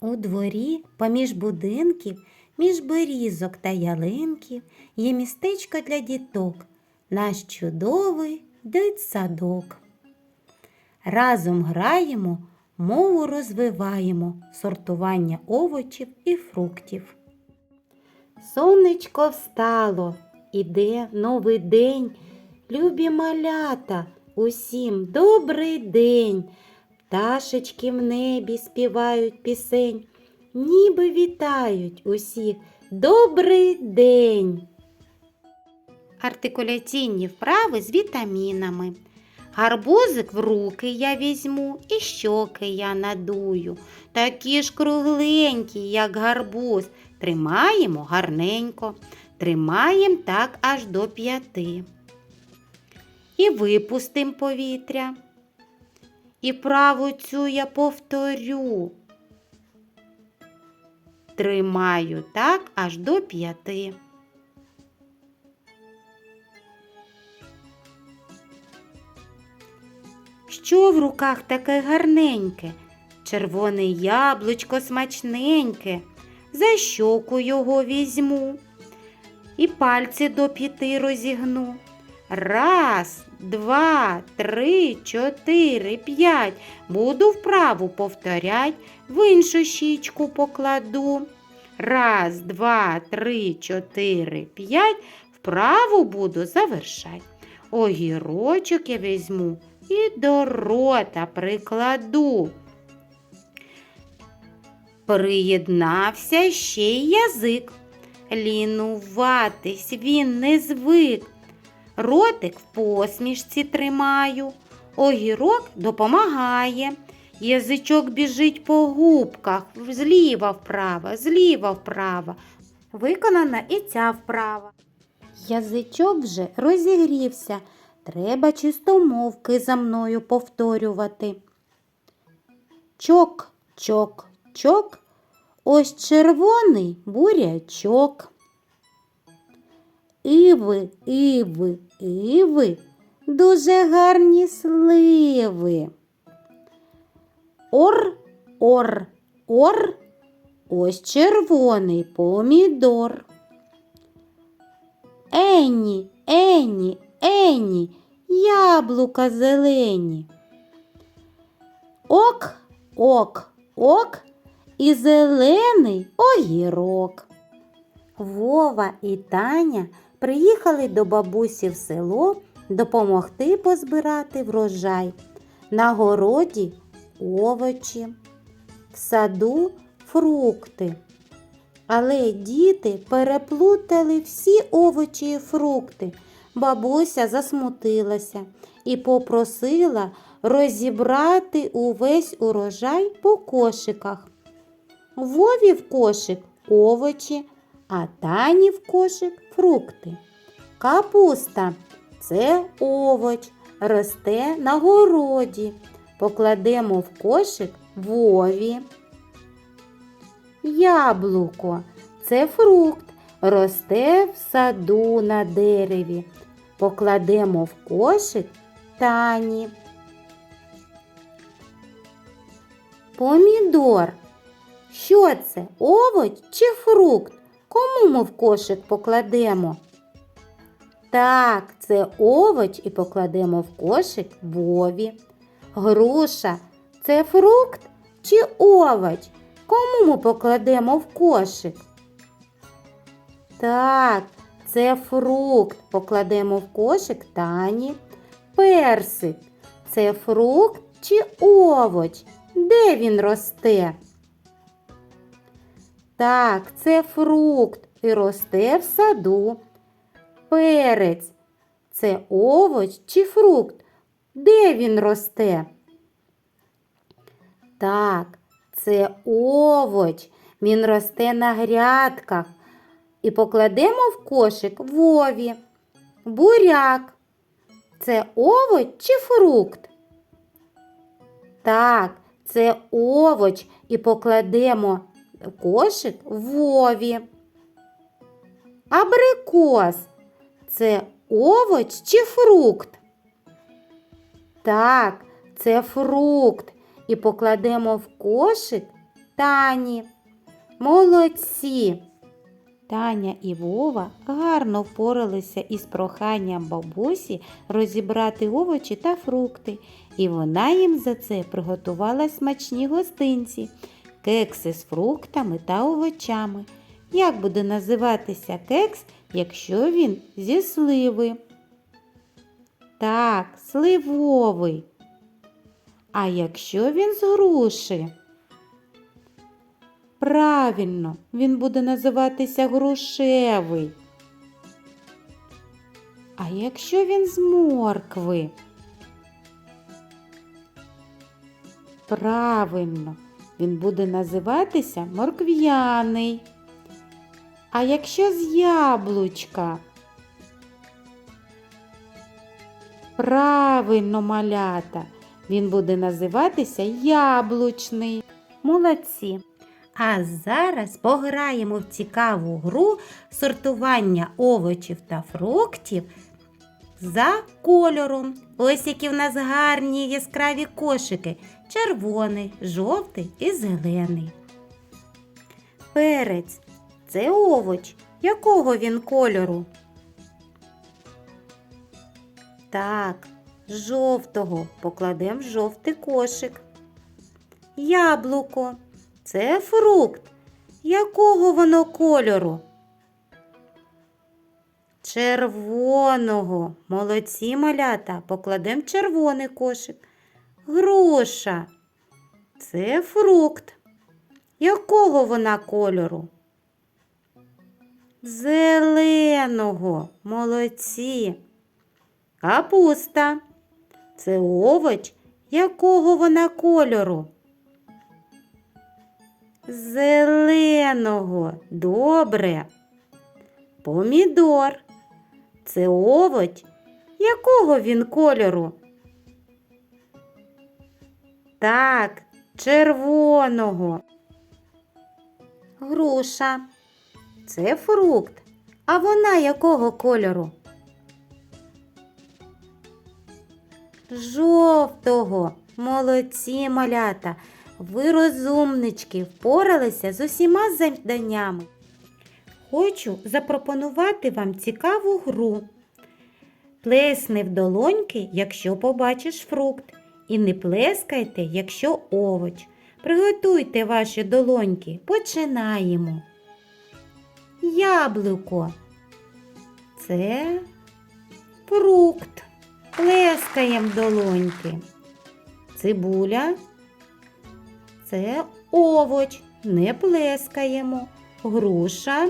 У дворі, поміж будинків, між берізок та ялинків є містечко для діток, наш чудовий дитсадок. Разом граємо, мову розвиваємо, сортування овочів і фруктів. Сонечко встало, іде новий день. Любі малята, усім добрий день. Пташечки в небі співають пісень, ніби вітають усіх добрий день. Артикуляційні вправи з вітамінами. Гарбузик в руки я візьму і щоки я надую. Такі ж кругленькі, як гарбуз. Тримаємо гарненько, тримаємо так аж до п'яти. І випустимо повітря. І праву цю я повторю. Тримаю так аж до п'яти. Що в руках таке гарненьке? Червоне яблучко смачненьке. За щоку його візьму і пальці до п'яти розігну. Раз, два, три, чотири, п'ять. Буду вправу повторять, в іншу щічку покладу. Раз, два, три, чотири, п'ять. Вправу буду завершать. Огірочок я візьму і до рота прикладу. Приєднався ще й язик. Лінуватись він не звик. Ротик в посмішці тримаю, огірок допомагає. Язичок біжить по губках, зліва вправо, зліва вправо. Виконана і ця вправа. Язичок вже розігрівся. Треба чистомовки за мною повторювати. Чок, чок, чок, ось червоний бурячок. Іви, іви, іви, дуже гарні сливи. Ор, ор, ор, ось червоний помідор. Ені, ені, ені, яблука зелені. Ок, ок, ок і зелений огірок. Вова і Таня приїхали до бабусі в село допомогти позбирати врожай. На городі овочі, в саду фрукти. Але діти переплутали всі овочі і фрукти. Бабуся засмутилася і попросила розібрати увесь урожай по кошиках. Вові в кошик овочі, а тані в кошик фрукти. Капуста це овоч, росте на городі. Покладемо в кошик вові. Яблуко це фрукт, росте в саду на дереві. Покладемо в кошик тані. Помідор. Що це? Овоч чи фрукт? Кому ми в кошик покладемо? Так, це овоч і покладемо в кошик Вові. Груша це фрукт чи овоч? Кому ми покладемо в кошик? Так, це фрукт. Покладемо в кошик Тані. Персик це фрукт чи овоч? Де він росте? Так, це фрукт і росте в саду. Перець це овоч чи фрукт? Де він росте? Так, це овоч. Він росте на грядках. І покладемо в кошик вові. Буряк. Це овоч чи фрукт? Так, це овоч і покладемо кошик вові. Абрикос це овоч чи фрукт? Так, це фрукт. І покладемо в кошик Тані. Молодці! Таня і Вова гарно впоралися із проханням бабусі розібрати овочі та фрукти, і вона їм за це приготувала смачні гостинці, кекси з фруктами та овочами. Як буде називатися кекс, якщо він зі сливи? Так, сливовий. А якщо він з груші? Правильно, він буде називатися грушевий. А якщо він з моркви? Правильно, він буде називатися моркв'яний. А якщо з яблучка? Правильно, малята, він буде називатися яблучний. Молодці. А зараз пограємо в цікаву гру сортування овочів та фруктів за кольором. Ось які в нас гарні яскраві кошики: червоний, жовтий і зелений. Перець це овоч. Якого він кольору? Так, жовтого покладемо в жовтий кошик. Яблуко це фрукт. Якого воно кольору? Червоного. Молодці малята. Покладемо червоний кошик. Груша. Це фрукт. Якого вона кольору? Зеленого. Молодці. Капуста. Це овоч. Якого вона кольору? Зеленого. Добре. Помідор. Це овоч. Якого він кольору? Так, червоного. Груша. Це фрукт. А вона якого кольору? Жовтого. Молодці малята. Ви розумнички впоралися з усіма завданнями. Хочу запропонувати вам цікаву гру. Плесни в долоньки, якщо побачиш фрукт, і не плескайте, якщо овоч. Приготуйте ваші долоньки. Починаємо. Яблуко. Це фрукт. Плескаємо долоньки. Цибуля. Це овоч. Не плескаємо. Груша.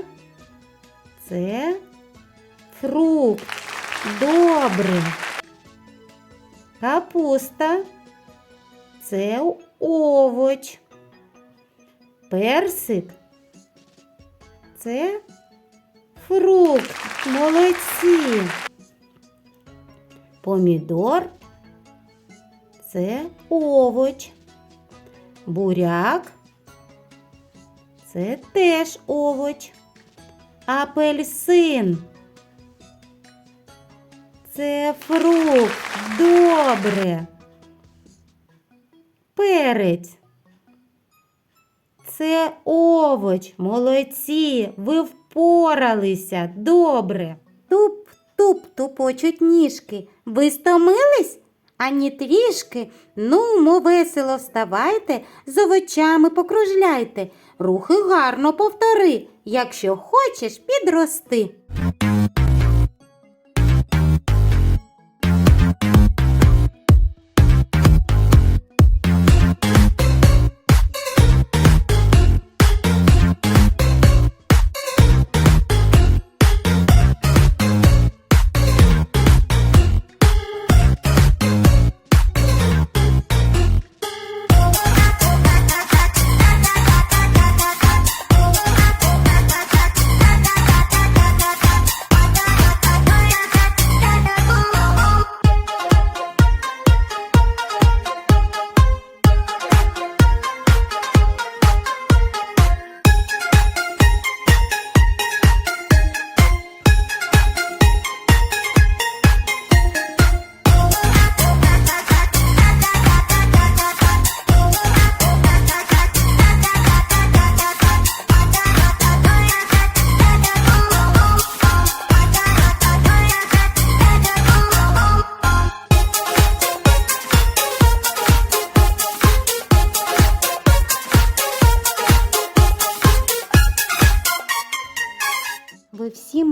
Це фрукт. Добре. Капуста. Це овоч. Персик. Це фрукт. Молодці. Помідор. Це овоч. Буряк. Це теж овоч. Апельсин. Це фрукт. Добре. Перець. Це овоч. Молодці. Ви впоралися. Добре. Туп-туп тупочуть ніжки. Ви стомились? Ані трішки. Ну, мо весело вставайте, з овочами покружляйте. Рухи гарно повтори. Якщо хочеш, підрости.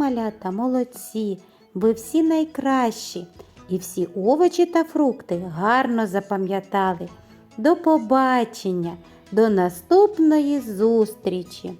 Малята молодці, ви всі найкращі. І всі овочі та фрукти гарно запам'ятали. До побачення, до наступної зустрічі!